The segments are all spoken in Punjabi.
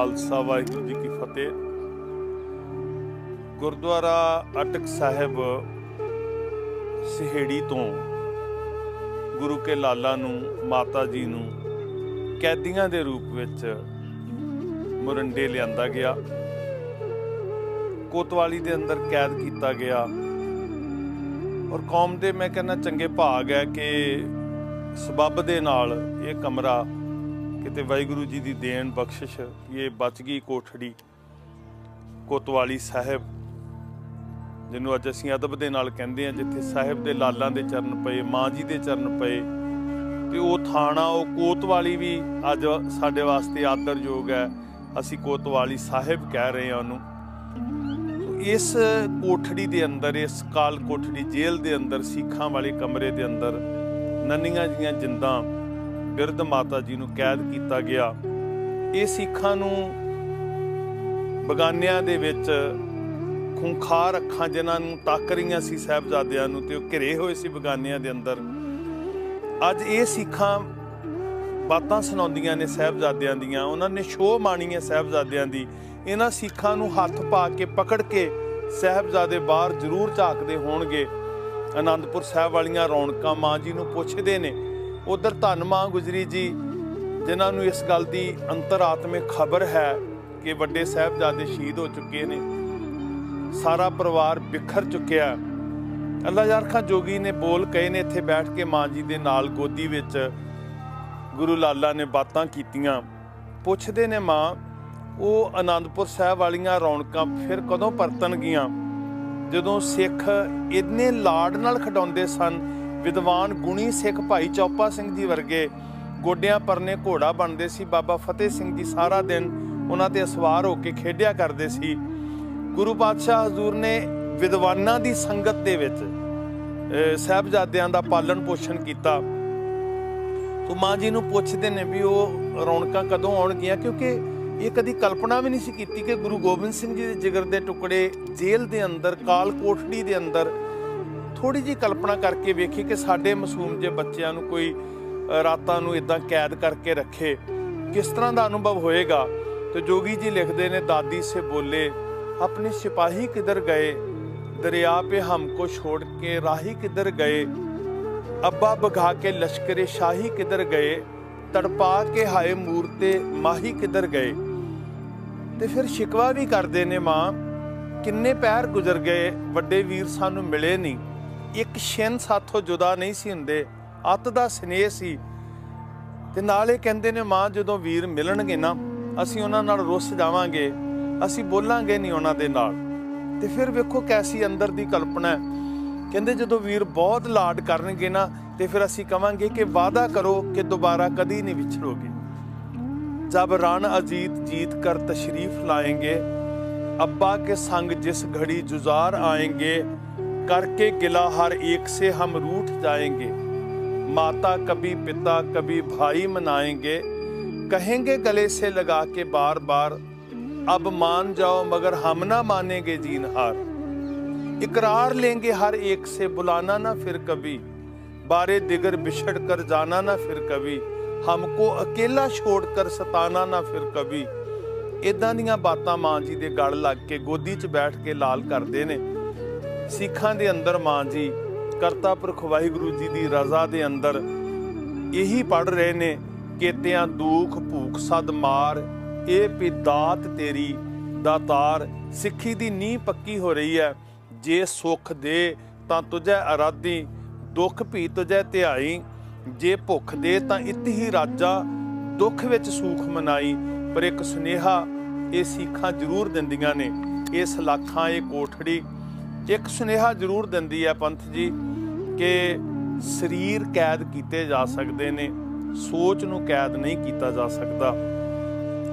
ਖਾਲਸਾ ਵਾਹਿਗੁਰੂ ਜੀ ਕੀ ਫਤਿਹ। ਗੁਰਦੁਆਰਾ ਅਟਕ ਸਾਹਿਬ ਸਿਹੜੀ ਤੋਂ ਗੁਰੂ ਕੇ ਲਾਲਾ ਨੂੰ, ਮਾਤਾ ਜੀ ਨੂੰ ਕੈਦੀਆਂ ਦੇ ਰੂਪ ਵਿੱਚ ਮੁਰੰਡੇ ਲਿਆਂਦਾ ਗਿਆ। ਕੋਤਵਾਲੀ ਦੇ ਅੰਦਰ ਕੈਦ ਕੀਤਾ ਗਿਆ। ਔਰ ਕੌਮ ਦੇ ਮੈਂ ਕਹਿੰਦਾ ਚੰਗੇ ਭਾਗ ਹੈ ਕਿ ਸਬੱਬ ਦੇ ਨਾਲ ਇਹ ਕਮਰਾ ਕਿਤੇ ਵਾਹਿਗੁਰੂ ਜੀ ਦੀ ਦੇਣ ਬਖਸ਼ਿਸ਼, ਇਹ ਬਚ ਗਈ ਕੋਠੜੀ, ਕੋਤਵਾਲੀ ਸਾਹਿਬ, ਜਿਹਨੂੰ ਅੱਜ ਅਸੀਂ ਅਦਬ ਦੇ ਨਾਲ ਕਹਿੰਦੇ ਆ ਜਿੱਥੇ ਸਾਹਿਬ ਦੇ ਲਾਲਾਂ ਦੇ ਚਰਨ ਪਏ, ਮਾਂ ਜੀ ਦੇ ਚਰਨ ਪਏ, ਤੇ ਉਹ ਥਾਣਾ, ਉਹ ਕੋਤਵਾਲੀ ਵੀ ਅੱਜ ਸਾਡੇ ਵਾਸਤੇ ਆਦਰਯੋਗ ਹੈ। ਅਸੀਂ ਕੋਤਵਾਲੀ ਸਾਹਿਬ ਕਹਿ ਰਹੇ ਹਾਂ ਉਹਨੂੰ। ਇਸ ਕੋਠੜੀ ਦੇ ਅੰਦਰ, ਇਸ ਕਾਲ ਕੋਠੜੀ ਜੇਲ੍ਹ ਦੇ ਅੰਦਰ, ਸਿੱਖਾਂ ਵਾਲੇ ਕਮਰੇ ਦੇ ਅੰਦਰ, ਨੰਨੀਆਂ ਜੀਆਂ ਜਿੰਦਾਂ ਬਿਰਧ ਮਾਤਾ ਜੀ ਨੂੰ ਕੈਦ ਕੀਤਾ ਗਿਆ। ਇਹ ਸਿੱਖਾਂ ਨੂੰ ਬਗਾਨਿਆਂ ਦੇ ਵਿੱਚ ਖੁੰਖਾਰ ਅੱਖਾਂ ਜਿਨ੍ਹਾਂ ਨੂੰ ਤੱਕ ਰਹੀਆਂ ਸੀ ਸਾਹਿਬਜ਼ਾਦਿਆਂ ਨੂੰ ਤੇ ਉਹ ਘਿਰੇ ਹੋਏ ਸੀ ਬਗਾਨਿਆਂ ਦੇ ਅੰਦਰ। ਅੱਜ ਇਹ ਸਿੱਖਾਂ ਬਾਤਾਂ ਸੁਣਾਉਂਦੀਆਂ ਨੇ ਸਾਹਿਬਜ਼ਾਦਿਆਂ ਦੀਆਂ। ਉਹਨਾਂ ਨੇ ਸ਼ੋਅ ਮਾਣੀ ਹੈ ਸਾਹਿਬਜ਼ਾਦਿਆਂ ਦੀ। ਇਹਨਾਂ ਸਿੱਖਾਂ ਨੂੰ ਹੱਥ ਪਾ ਕੇ, ਪਕੜ ਕੇ ਸਾਹਿਬਜ਼ਾਦੇ ਬਾਹਰ ਜ਼ਰੂਰ ਝਾਕਦੇ ਹੋਣਗੇ। ਆਨੰਦਪੁਰ ਸਾਹਿਬ ਵਾਲੀਆਂ ਰੌਣਕਾਂ ਮਾਂ ਜੀ ਨੂੰ ਪੁੱਛਦੇ ਨੇ ਉਧਰ ਧੰਨ ਮਾਂ ਗੁਜਰੀ ਜੀ, ਜਿਨ੍ਹਾਂ ਨੂੰ ਇਸ ਗੱਲ ਦੀ ਅੰਤਰਾਤਮਿਕ ਖਬਰ ਹੈ ਕਿ ਵੱਡੇ ਸਾਹਿਬਜ਼ਾਦੇ ਸ਼ਹੀਦ ਹੋ ਚੁੱਕੇ ਨੇ। ਸਾਰਾ ਪਰਿਵਾਰ ਬਿਖਰ ਚੁੱਕਿਆ ਅੱਲਾ ਯਾਰ ਖਾਂ ਜੋਗੀ ਨੇ ਬੋਲ ਕਹੇ ਨੇ ਇੱਥੇ ਬੈਠ ਕੇ ਮਾਂ ਜੀ ਦੇ ਨਾਲ ਗੋਦੀ ਵਿੱਚ ਗੁਰੂ ਲਾਲਾ ਨੇ ਬਾਤਾਂ ਕੀਤੀਆਂ। ਪੁੱਛਦੇ ਨੇ ਮਾਂ, ਉਹ ਆਨੰਦਪੁਰ ਸਾਹਿਬ ਵਾਲੀਆਂ ਰੌਣਕਾਂ ਫਿਰ ਕਦੋਂ ਪਰਤਣਗੀਆਂ? ਜਦੋਂ ਸਿੱਖ ਇੰਨੇ ਲਾਡ ਨਾਲ ਖਡਾਉਂਦੇ ਸਨ ਵਿਦਵਾਨ ਗੁਣੀ ਸਿੱਖ ਭਾਈ ਚੌਪਾ ਸਿੰਘ ਜੀ ਵਰਗੇ ਗੋਡਿਆਂ ਪਰਨੇ ਘੋੜਾ ਬਣਦੇ ਸੀ ਬਾਬਾ ਫਤਿਹ ਸਿੰਘ ਜੀ ਸਾਰਾ ਦਿਨ ਉਹਨਾਂ ਤੇ ਅਸਵਾਰ ਹੋ ਕੇ ਖੇਡਿਆ ਕਰਦੇ ਸੀ। ਗੁਰੂ ਪਾਤਸ਼ਾਹ ਹਜ਼ੂਰ ਨੇ ਵਿਦਵਾਨਾਂ ਦੀ ਸੰਗਤ ਦੇ ਵਿੱਚ ਅਹ, ਸਾਹਿਬਜ਼ਾਦਿਆਂ ਦਾ ਪਾਲਣ ਪੋਸ਼ਣ ਕੀਤਾ। ਤੋ ਮਾਂ ਜੀ ਨੂੰ ਪੁੱਛਦੇ ਨੇ ਵੀ ਉਹ ਰੌਣਕਾਂ ਕਦੋਂ ਆਉਣਗੀਆਂ ਕਿਉਂਕਿ ਇਹ ਕਦੀ ਕਲਪਨਾ ਵੀ ਨਹੀਂ ਸੀ ਕੀਤੀ ਕਿ ਗੁਰੂ ਗੋਬਿੰਦ ਸਿੰਘ ਜੀ ਦੇ ਜਿਗਰ ਦੇ ਟੁਕੜੇ ਜੇਲ੍ਹ ਦੇ ਅੰਦਰ ਕਾਲ ਕੋਠੜੀ ਦੇ ਅੰਦਰ ਥੋੜੀ ਜੀ ਕਲਪਨਾ ਕਰਕੇ ਵੇਖੀ ਕਿ ਸਾਡੇ ਮਾਸੂਮ ਜੇ ਬੱਚਿਆਂ ਨੂੰ ਕੋਈ ਰਾਤਾਂ ਨੂੰ ਇਦਾਂ ਕੈਦ ਕਰਕੇ ਰੱਖੇ, ਕਿਸ ਤਰ੍ਹਾਂ ਦਾ ਅਨੁਭਵ ਹੋਏਗਾ? ਤੇ ਜੋਗੀ ਜੀ ਲਿਖਦੇ ਨੇ, ਦਾਦੀ ਸੇ ਬੋਲੇ, ਆਪਣੇ ਸਿਪਾਹੀ ਕਿਧਰ ਗਏ? ਦਰਿਆ ਪੇ ਹਮਕੋ ਛੋੜ ਕੇ ਰਾਹੀ ਕਿਧਰ ਗਏ? ਅੱਬਾ ਬਗਾ ਕੇ ਲਸ਼ਕਰੇ ਸ਼ਾਹੀ ਕਿਧਰ ਗਏ? ਤੜਪਾ ਕੇ ਹਾਏ ਮੂਰਤੇ ਮਾਹੀ ਕਿੱਧਰ ਗਏ? ਤੇ ਫਿਰ ਸ਼ਿਕਵਾ ਵੀ ਕਰਦੇ ਨੇ, ਮਾਂ, ਕਿੰਨੇ ਪੈਰ ਗੁਜ਼ਰ ਗਏ? ਵੱਡੇ ਵੀਰ ਸਾਨੂੰ ਮਿਲੇ ਨਹੀਂ ਇੱਕ ਛਿੰਨ ਸਾਥੋਂ ਜੁਦਾ ਨਹੀਂ ਸੀ ਹੁੰਦੇ। ਅੱਤ ਦਾ ਸਨੇਹ ਸੀ। ਤੇ ਨਾਲੇ ਕਹਿੰਦੇ ਨੇ, ਮਾਂ, ਜਦੋਂ ਵੀਰ ਮਿਲਣਗੇ ਨਾ, ਅਸੀਂ ਉਹਨਾਂ ਨਾਲ ਰੁੱਸ ਜਾਵਾਂਗੇ। ਅਸੀਂ ਬੋਲਾਂਗੇ ਨਹੀਂ ਉਹਨਾਂ ਦੇ ਨਾਲ। ਤੇ ਫਿਰ ਵੇਖੋ ਕੈਸੀ ਅੰਦਰ ਦੀ ਕਲਪਨਾ ਕਹਿੰਦੇ ਜਦੋਂ ਵੀਰ ਬਹੁਤ ਲਾਡ ਕਰਨਗੇ ਨਾ, ਤੇ ਫਿਰ ਅਸੀਂ ਕਵਾਂਗੇ ਕਿ ਵਾਅਦਾ ਕਰੋ ਕਿ ਦੁਬਾਰਾ ਕਦੀ ਨਹੀਂ ਵਿਛੜੋਗੇ। ਜਬ ਰਣ ਅਜੀਤ ਜੀਤ ਕਰ ਤਸ਼ਰੀਫ ਲਾਏਗੇ, ਅੱਬਾ ਕੇ ਸੰਗ ਜਿਸ ਘੜੀ ਜੁਜ਼ਾਰ ਆਏਗੇ करके गिला हर एक से हम रूठ जाएंगे माता कभी पिता कभी भाई मनाएंगे कहेंगे गले से लगा के बार बार अब मान जाओ मगर हम ना मानेंगे जीनहार इकरार लेंगे हर एक से बुलाना ना फिर कभी बारे दिगर बिछड़ कर जाना ना फिर कभी हमको अकेला छोड़कर सताना ना फिर कभी ਇਦਾਂ ਦੀਆਂ ਬਾਤਾਂ ਮਾਂ ਜੀ ਦੇ ਗਲ ਲੱਗ ਕੇ ਗੋਦੀ 'ਚ ਬੈਠ ਕੇ ਲਾਲ ਕਰਦੇ ਨੇ ਸਿੱਖਾਂ ਦੇ ਅੰਦਰ ਮਾਂ ਜੀ, ਕਰਤਾ ਪੁਰਖ ਵਾਹਿਗੁਰੂ ਜੀ ਦੀ ਰਜ਼ਾ ਦੇ ਅੰਦਰ ਇਹੀ ਪੜ ਰਹੇ ਨੇ, ਕੇਤਿਆਂ ਦੁੱਖ ਭੂਖ ਸਦ ਮਾਰ, ਇਹ ਪਿਦਾਤ ਤੇਰੀ ਦਾਤਾਰ ਸਿੱਖੀ ਦੀ ਨੀਂਹ ਪੱਕੀ ਹੋ ਰਹੀ ਹੈ ਜੇ ਸੁਖ ਦੇ ਤਾਂ ਤੁਝੈ ਅਰਾਧੀ ਦੁੱਖ ਭੀ ਤੁਝੈ ਧਿਆਈ, ਜੇ ਭੁੱਖ ਦੇ ਤਾਂ ਇਤ ਹੀ ਰਾਜਾ, ਦੁੱਖ ਵਿੱਚ ਸੂਖ ਮਨਾਈ, ਪਰ ਇੱਕ ਸੁਨੇਹਾ ਇਹ ਸਿੱਖਾਂ ਜ਼ਰੂਰ ਦਿੰਦੀਆਂ ਨੇ ਇਹ ਸਲਾਖਾਂ ਇਹ ਕੋਠੜੀ ਇੱਕ ਸੁਨੇਹਾ ਜ਼ਰੂਰ ਦਿੰਦੀ ਹੈ ਪੰਥ ਜੀ ਕਿ ਸਰੀਰ ਕੈਦ ਕੀਤੇ ਜਾ ਸਕਦੇ ਨੇ, ਸੋਚ ਨੂੰ ਕੈਦ ਨਹੀਂ ਕੀਤਾ ਜਾ ਸਕਦਾ।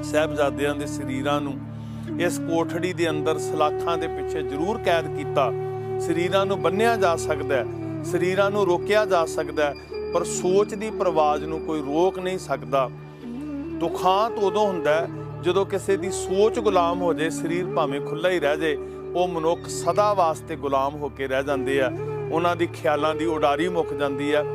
ਸਾਹਿਬਜ਼ਾਦਿਆਂ ਦੇ ਸਰੀਰਾਂ ਨੂੰ ਇਸ ਕੋਠੜੀ ਦੇ ਅੰਦਰ ਸਲਾਖਾਂ ਦੇ ਪਿੱਛੇ ਜ਼ਰੂਰ ਕੈਦ ਕੀਤਾ। ਸਰੀਰਾਂ ਨੂੰ ਬੰਨਿਆ ਜਾ ਸਕਦਾ ਸਰੀਰਾਂ ਨੂੰ ਰੋਕਿਆ ਜਾ ਸਕਦਾ ਪਰ ਸੋਚ ਦੀ ਪ੍ਰਵਾਜ ਨੂੰ ਕੋਈ ਰੋਕ ਨਹੀਂ ਸਕਦਾ। ਦੁਖਾਂਤ ਉਦੋਂ ਹੁੰਦਾ ਜਦੋਂ ਕਿਸੇ ਦੀ ਸੋਚ ਗੁਲਾਮ ਹੋ ਜਾਏ, ਸਰੀਰ ਭਾਵੇਂ ਖੁੱਲਾ ਹੀ ਰਹਿ ਜਾਏ। ਉਹ ਮਨੁੱਖ ਸਦਾ ਵਾਸਤੇ ਗੁਲਾਮ ਹੋ ਕੇ ਰਹਿ ਜਾਂਦੇ ਆ। ਉਹਨਾਂ ਦੀ ਖਿਆਲਾਂ ਦੀ ਉਡਾਰੀ ਮੁੱਕ ਜਾਂਦੀ ਆ।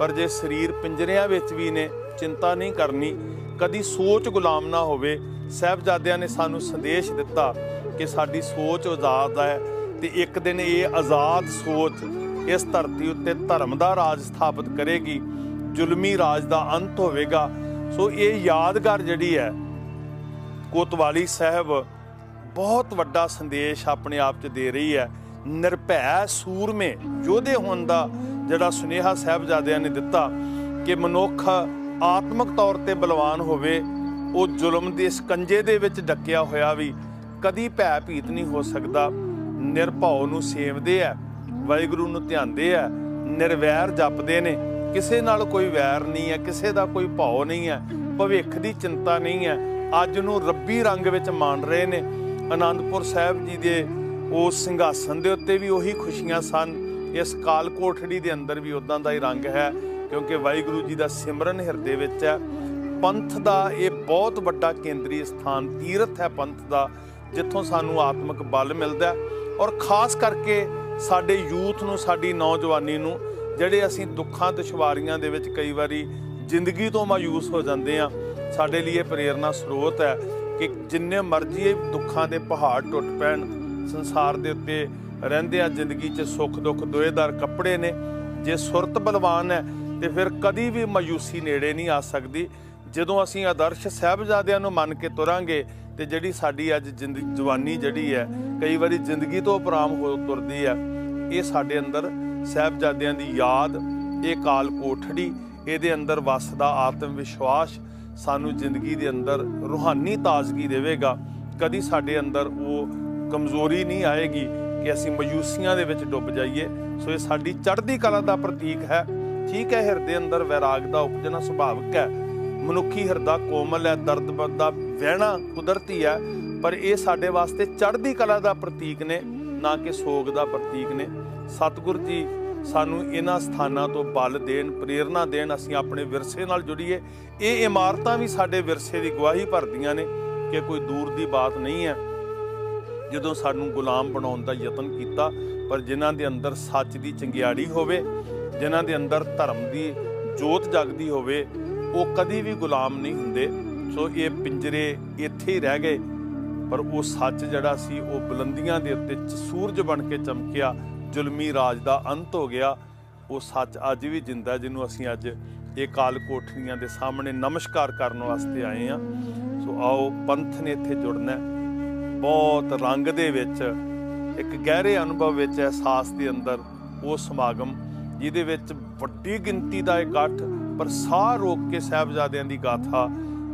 ਪਰ ਜੇ ਸਰੀਰ ਪਿੰਜਰਿਆਂ ਵਿੱਚ ਵੀ ਨੇ, ਚਿੰਤਾ ਨਹੀਂ ਕਰਨੀ। ਕਦੀ ਸੋਚ ਗੁਲਾਮ ਨਾ ਹੋਵੇ। ਸਾਹਿਬਜ਼ਾਦਿਆਂ ਨੇ ਸਾਨੂੰ ਸੰਦੇਸ਼ ਦਿੱਤਾ ਕਿ ਸਾਡੀ ਸੋਚ ਆਜ਼ਾਦ ਹੈ। ਤੇ ਇੱਕ ਦਿਨ ਇਹ ਆਜ਼ਾਦ ਸੋਚ ਇਸ ਧਰਤੀ ਉੱਤੇ ਧਰਮ ਦਾ ਰਾਜ ਸਥਾਪਿਤ ਕਰੇਗੀ। ਜ਼ੁਲਮੀ ਰਾਜ ਦਾ ਅੰਤ ਹੋਵੇਗਾ। ਸੋ ਇਹ ਯਾਦਗਾਰ ਜਿਹੜੀ ਹੈ, ਕੋਤਵਾਲੀ ਸਾਹਿਬ ਬਹੁਤ ਵੱਡਾ ਸੰਦੇਸ਼ ਆਪਣੇ ਆਪ 'ਚ ਦੇ ਰਹੀ ਹੈ। ਨਿਰਭੈ ਸੂਰਮੇ, ਯੋਧੇ ਹੋਣ ਦਾ ਜਿਹੜਾ ਸੁਨੇਹਾ ਸਾਹਿਬਜ਼ਾਦਿਆਂ ਨੇ ਦਿੱਤਾ ਕਿ ਮਨੁੱਖ ਆਤਮਿਕ ਤੌਰ ਤੇ ਬਲਵਾਨ ਹੋਵੇ, ਉਹ ਜ਼ੁਲਮ ਦੇ ਸਕੰਜੇ ਦੇ ਵਿੱਚ ਡੱਕਿਆ ਹੋਇਆ ਵੀ ਕਦੀ ਭੈ ਭੀਤ ਨਹੀਂ ਹੋ ਸਕਦਾ। ਨਿਰਭਉ ਨੂੰ ਸੇਵਦੇ ਆ ਵਾਹਿਗੁਰੂ ਨੂੰ ਧਿਆਉਂਦੇ ਆ ਨਿਰਵੈਰ ਜਪਦੇ ਨੇ। ਕਿਸੇ ਨਾਲ ਕੋਈ ਵੈਰ ਨਹੀਂ ਹੈ ਕਿਸੇ ਦਾ ਕੋਈ ਭਾਉ ਨਹੀਂ ਹੈ ਭਵਿੱਖ ਦੀ ਚਿੰਤਾ ਨਹੀਂ ਹੈ ਅੱਜ ਨੂੰ ਰੱਬੀ ਰੰਗ ਵਿੱਚ ਮਾਣ ਰਹੇ ਨੇ। ਆਨੰਦਪੁਰ ਸਾਹਿਬ ਜੀ ਦੇ ਉਸ ਸਿੰਘਾਸਨ ਦੇ ਉੱਤੇ ਵੀ ਉਹੀ ਖੁਸ਼ੀਆਂ ਸਨ। ਇਸ ਕਾਲ ਕੋਠੜੀ ਦੇ ਅੰਦਰ ਵੀ ਉਦਾਂ ਦਾ ਹੀ ਰੰਗ ਹੈ, ਕਿਉਂਕਿ ਵਾਹਿਗੁਰੂ ਜੀ ਦਾ ਸਿਮਰਨ ਹਿਰਦੇ ਵਿੱਚ ਹੈ। ਪੰਥ ਦਾ ਇਹ ਬਹੁਤ ਵੱਡਾ ਕੇਂਦਰੀ ਸਥਾਨ, ਤੀਰਥ ਹੈ ਪੰਥ ਦਾ, ਜਿੱਥੋਂ ਸਾਨੂੰ ਆਤਮਿਕ ਬਲ ਮਿਲਦਾ ਔਰ ਖਾਸ ਕਰਕੇ ਸਾਡੇ ਯੂਥ ਨੂੰ, ਸਾਡੀ ਨੌਜਵਾਨੀ ਨੂੰ, ਜਿਹੜੇ ਅਸੀਂ ਦੁੱਖਾਂ ਦੁਸ਼ਵਾਰੀਆਂ ਦੇ ਵਿੱਚ ਕਈ ਵਾਰੀ ਜ਼ਿੰਦਗੀ ਤੋਂ ਮਾਯੂਸ ਹੋ ਜਾਂਦੇ ਆ ਸਾਡੇ ਲਈ ਇਹ ਪ੍ਰੇਰਣਾ ਸਰੋਤ ਹੈ। ਕਿ ਜਿੰਨੇ ਮਰਜ਼ੀ ਇਹ ਦੁੱਖਾਂ ਦੇ ਪਹਾੜ ਟੁੱਟ ਪੈਣ, ਸੰਸਾਰ ਦੇ ਉੱਤੇ ਰਹਿੰਦੇ ਆ ਜ਼ਿੰਦਗੀ 'ਚ ਸੁੱਖ ਦੁੱਖ ਦੋਏਦਾਰ ਕੱਪੜੇ ਨੇ, ਜੇ ਸੁਰਤ ਬਲਵਾਨ ਹੈ, ਤੇ ਫਿਰ ਕਦੀ ਵੀ ਮਾਯੂਸੀ ਨੇੜੇ ਨਹੀਂ ਆ ਸਕਦੀ। ਜਦੋਂ ਅਸੀਂ ਆਦਰਸ਼ ਸਾਹਿਬਜ਼ਾਦਿਆਂ ਨੂੰ ਮੰਨ ਕੇ ਤੁਰਾਂਗੇ, ਤੇ ਜਿਹੜੀ ਸਾਡੀ ਅੱਜ ਜ਼ਿੰਦਗੀ ਜਵਾਨੀ ਜਿਹੜੀ ਹੈ, ਕਈ ਵਾਰੀ ਜ਼ਿੰਦਗੀ ਤੋਂ ਉਪਰਾਮ ਹੋ ਤੁਰਦੀ ਹੈ, ਇਹ ਸਾਡੇ ਅੰਦਰ ਸਾਹਿਬਜ਼ਾਦਿਆਂ ਦੀ ਯਾਦ, ਇਹ ਕਾਲ ਕੋਠੜੀ ਇਹਦੇ ਅੰਦਰ ਵਸਦਾ ਆਤਮ ਵਿਸ਼ਵਾਸ ਸਾਨੂੰ ਜ਼ਿੰਦਗੀ ਦੇ ਅੰਦਰ ਰੂਹਾਨੀ ਤਾਜ਼ਗੀ ਦੇਵੇਗਾ। ਕਦੀ ਸਾਡੇ ਅੰਦਰ ਉਹ ਕਮਜ਼ੋਰੀ ਨਹੀਂ ਆਏਗੀ ਕਿ ਅਸੀਂ ਮਯੂਸੀਆਂ ਦੇ ਵਿੱਚ ਡੁੱਬ ਜਾਈਏ। ਸੋ ਇਹ ਸਾਡੀ ਚੜ੍ਹਦੀ ਕਲਾ ਦਾ ਪ੍ਰਤੀਕ ਹੈ। ਠੀਕ ਹੈ, ਹਿਰਦੇ ਅੰਦਰ ਵੈਰਾਗ ਦਾ ਉਪਜਣਾ ਸੁਭਾਵਿਕ ਹੈ। ਮਨੁੱਖੀ ਹਿਰਦਾ ਕੋਮਲ ਹੈ, ਦਰਦ ਦਾ ਵਹਿਣਾ ਕੁਦਰਤੀ ਹੈ। ਪਰ ਇਹ ਸਾਡੇ ਵਾਸਤੇ ਚੜ੍ਹਦੀ ਕਲਾ ਦਾ ਪ੍ਰਤੀਕ ਨੇ, ਨਾ ਕਿ ਸੋਗ ਦਾ ਪ੍ਰਤੀਕ ਨੇ। ਸਤਿਗੁਰ ਜੀ ਸਾਨੂੰ ਇਹਨਾਂ ਸਥਾਨਾਂ ਤੋਂ ਬਲ ਦੇਣ ਪ੍ਰੇਰਣਾ ਦੇਣ, ਅਸੀਂ ਆਪਣੇ ਵਿਰਸੇ ਨਾਲ ਜੁੜੀਏ। ਇਹ ਇਮਾਰਤਾਂ ਵੀ ਸਾਡੇ ਵਿਰਸੇ ਦੀ ਗਵਾਹੀ ਭਰਦੀਆਂ ਨੇ ਕਿ ਕੋਈ ਦੂਰ ਦੀ ਬਾਤ ਨਹੀਂ ਹੈ। ਜਦੋਂ ਸਾਨੂੰ ਗੁਲਾਮ ਬਣਾਉਣ ਦਾ ਯਤਨ ਕੀਤਾ, ਪਰ ਜਿਨ੍ਹਾਂ ਦੇ ਅੰਦਰ ਸੱਚ ਦੀ ਚੰਗਿਆੜੀ ਹੋਵੇ, ਜਿਨ੍ਹਾਂ ਦੇ ਅੰਦਰ ਧਰਮ ਦੀ ਜੋਤ ਜਗਦੀ ਹੋਵੇ, ਉਹ ਕਦੀ ਵੀ ਗੁਲਾਮ ਨਹੀਂ ਹੁੰਦੇ। ਸੋ ਇਹ ਪਿੰਜਰੇ ਇੱਥੇ ਹੀ ਰਹਿ ਗਏ। ਪਰ ਉਹ ਸੱਚ ਜਿਹੜਾ ਸੀ, ਉਹ ਬੁਲੰਦੀਆਂ ਦੇ ਉੱਤੇ ਸੂਰਜ ਬਣ ਕੇ ਚਮਕਿਆ ਜ਼ੁਲਮੀ ਰਾਜ ਦਾ ਅੰਤ ਹੋ ਗਿਆ, ਉਹ ਸੱਚ ਅੱਜ ਵੀ ਜਿੰਦਾ ਜਿਹਨੂੰ ਅਸੀਂ ਅੱਜ ਇਹ ਕਾਲ ਕੋਠੜੀਆਂ ਦੇ ਸਾਹਮਣੇ ਨਮਸਕਾਰ ਕਰਨ ਵਾਸਤੇ ਆਏ ਆ ਸੋ ਆਓ, ਪੰਥ ਨੇ ਇੱਥੇ ਜੁੜਨਾ ਬਹੁਤ ਰੰਗ ਦੇ ਵਿੱਚ, ਇੱਕ ਗਹਿਰੇ ਅਨੁਭਵ ਵਿੱਚ ਅਹਿਸਾਸ ਦੇ ਅੰਦਰ ਉਹ ਸਮਾਗਮ, ਜਿਹਦੇ ਵਿੱਚ ਵੱਡੀ ਗਿਣਤੀ ਦਾ ਇਕੱਠ, ਪਰ ਸਾਹ ਰੋਕ ਕੇ ਸਾਹਿਬਜ਼ਾਦਿਆਂ ਦੀ ਗਾਥਾ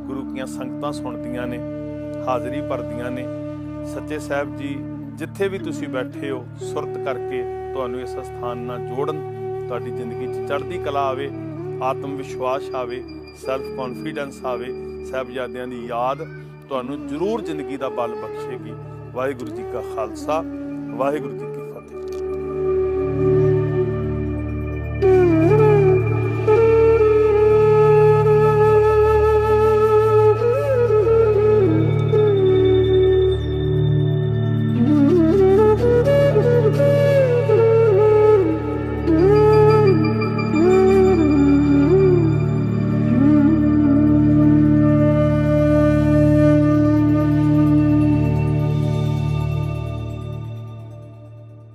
ਗੁਰੂ ਕੀਆਂ ਸੰਗਤਾਂ ਸੁਣਦੀਆਂ ਨੇ, ਹਾਜ਼ਰੀ ਭਰਦੀਆਂ ਨੇ। ਸੱਚੇ ਸਾਹਿਬ ਜੀ ਜਿੱਥੇ ਵੀ ਤੁਸੀਂ ਬੈਠੇ ਹੋ, ਸੁਰਤ ਕਰਕੇ ਤੁਹਾਨੂੰ ਇਸ ਸਥਾਨ ਨਾਲ ਜੋੜਨ, ਤੁਹਾਡੀ ਜ਼ਿੰਦਗੀ 'ਚ ਚੜ੍ਹਦੀ ਕਲਾ ਆਵੇ, ਆਤਮ ਵਿਸ਼ਵਾਸ ਆਵੇ ਸੈਲਫ ਕੌਨਫੀਡੈਂਸ ਆਵੇ, ਸਾਹਿਬਜ਼ਾਦਿਆਂ ਦੀ ਯਾਦ ਤੁਹਾਨੂੰ ਜ਼ਰੂਰ ਜ਼ਿੰਦਗੀ ਦਾ ਬਲ ਬਖਸ਼ੇਗੀ। ਵਾਹਿਗੁਰੂ ਜੀ ਕਾ ਖਾਲਸਾ, ਵਾਹਿਗੁਰੂ ਜੀ